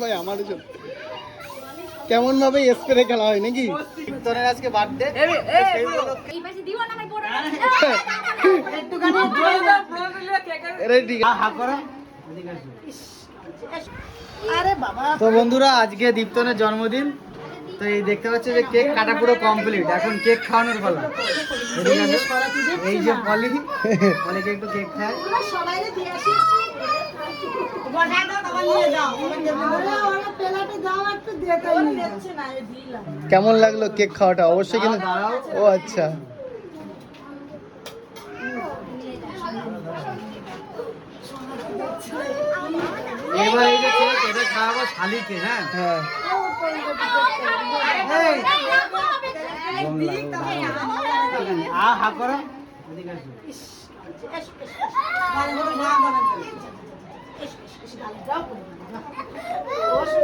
ভাই আমার জন্য। কেমন ভাবে স্প্রে খেলা হয় নাকি? তোর আজকে বার্থডে এই পাশে দিও না আমার বড় রেডি তো বন্ধুরা আজকে দীপ্তনের জন্মদিন। তো এই দেখতে পাচ্ছ যে কেক কাটা পুরো কমপ্লিট এখন কেক খাওয়ানোর পালা। এই যে পলি পলিকে একটু কেক খায়। কেমন লাগল কেক খাওয়াটা? অবশ্যই কিন্তু ও আচ্ছা। এবার এই যে কেক এটা খাওয়াবো শালিকে হ্যাঁ? হ্যাঁ। আ হা করো।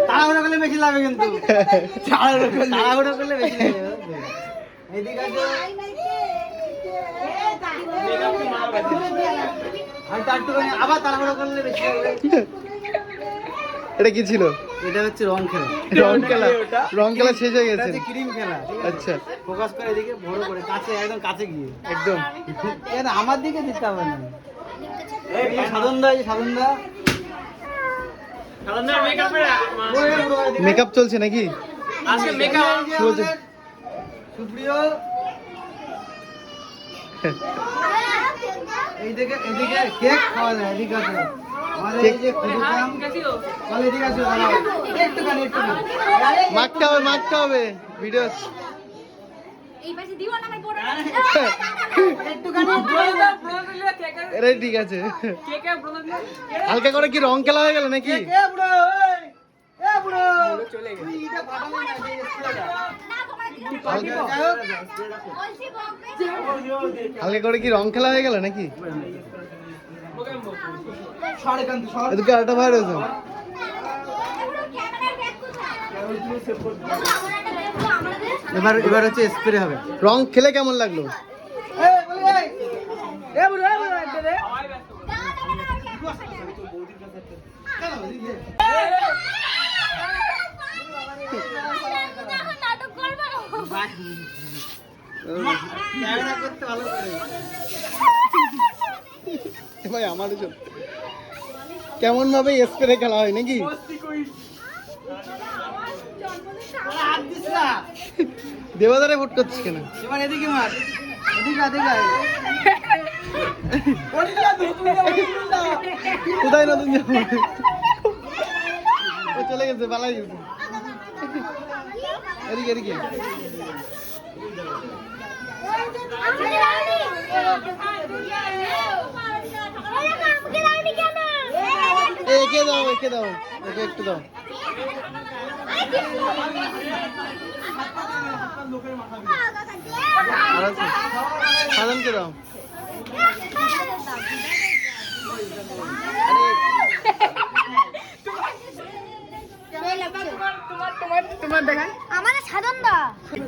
তাড়াহুড়ো করলে বেশি লাগবে কিন্তু। করলে বেশি এদিকে আবার তাড়াহুড়ো করলে বেশি এটা কি ছিল? এটা হচ্ছে রং খেলা। রং খেলা। রং খেলা শেষ হয়ে গেছে। ক্রিম খেলা। আচ্ছা। ফোকাস করে এদিকে বড় করে কাছে একদম কাছে গিয়ে। একদম। আমার দিকে দিতে হবে না। সাধন দা সাধন দা মেকআপ চলছে নাকি? আজকে মেকআপ সুপ্রিয় এইদিকে এদিকে কেক খাওয়া যায় এদিকে মাখতে হবে মাখতে হবে। ভিডিও এই পাশে দিও না আমার বড় এটা ঠিক আছে। হালকা করে কি রং খেলা হয়ে গেল নাকি? স্প্রেটা হালকা করে কি রং খেলা হয়ে গেল নাকি? এদিকে আরেকটা ভাই রয়েছে এবার এবার হচ্ছে স্প্রে হবে। রং খেলে কেমন লাগল? ভাই আমার কেমন ভাবে স্প্রে খেলা হয় নাকি? দেবাদারে ভোট করছিস কেন? এবার এদিকে মার। এদিকে এদিকে আয়। কোথায় নতুন যাব ও চলে গেছে পালাই গেছে। এদিকে এদিকে। এ, একে দাও একে দাও। একে একটু দাও। সাধনকে দাও। আমাদের সাধন দা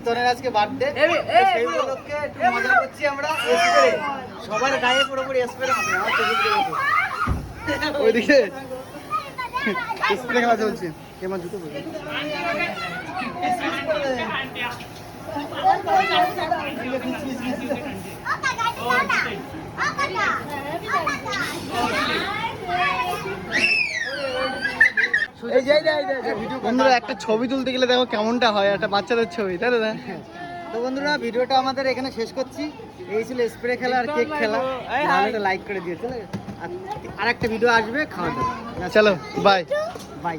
তোর আজকে বার্থডে সেই উপলক্ষে একটু মজা করছি আমরা স্প্রে সবার গায়ে পুরোপুরি স্প্রে হবে আমার চোখে ওইদিকে। স্প্রে খেলা চলছে। কেমন জুতো পরে। বন্ধুরা একটা ছবি তুলতে গেলে দেখো কেমনটা হয় একটা বাচ্চাদের ছবি তাই না? তো বন্ধুরা ভিডিওটা আমাদের এখানে শেষ করছি। এই ছিল স্প্রে খেলা আর কেক খেলা। ভালো লাইক করে চলে আর একটা ভিডিও আসবে খাওয়া দাওয়া। চলো বাই বাই